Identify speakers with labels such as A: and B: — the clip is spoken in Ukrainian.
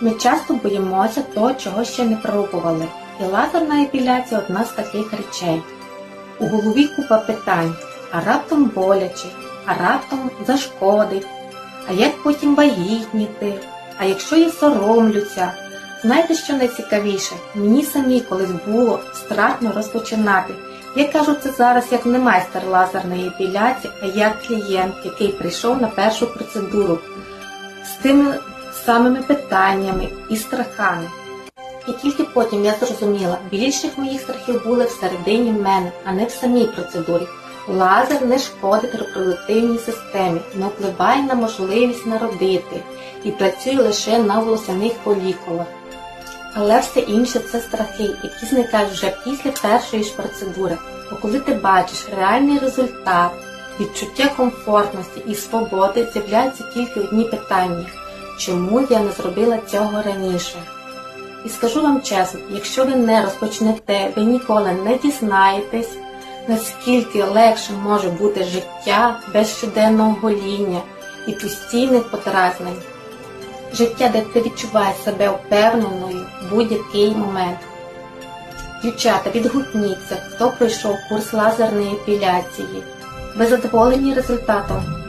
A: Ми часто боїмося того, чого ще не пробували. І лазерна епіляція одна з таких речей. У голові купа питань, а раптом боляче, а раптом зашкодить, а як потім вагітніти, а якщо я соромлюся. Знаєте, що найцікавіше? Мені самі колись було страшно розпочинати. Я кажу це зараз як не майстер лазерної епіляції, а як клієнт, який прийшов на першу процедуру з тими самими питаннями і страхами. І тільки потім я зрозуміла, більших моїх страхів були всередині мене, а не в самій процедурі. Лазер не шкодить репродуктивній системі, не впливає на можливість народити і працює лише на волосяних фолікулах. Але все інше це страхи, які зникають вже після першої ж процедури. Бо коли ти бачиш реальний результат, відчуття комфортності і свободи, з'являються тільки одні питання. Чому я не зробила цього раніше? І скажу вам чесно, якщо ви не розпочнете, ви ніколи не дізнаєтесь, наскільки легше може бути життя без щоденного гоління і постійних подразнень. Життя, де ти відчуваєш себе впевненою в будь-який момент. Дівчата, відгукніться, хто пройшов курс лазерної епіляції. Ви задоволені результатом?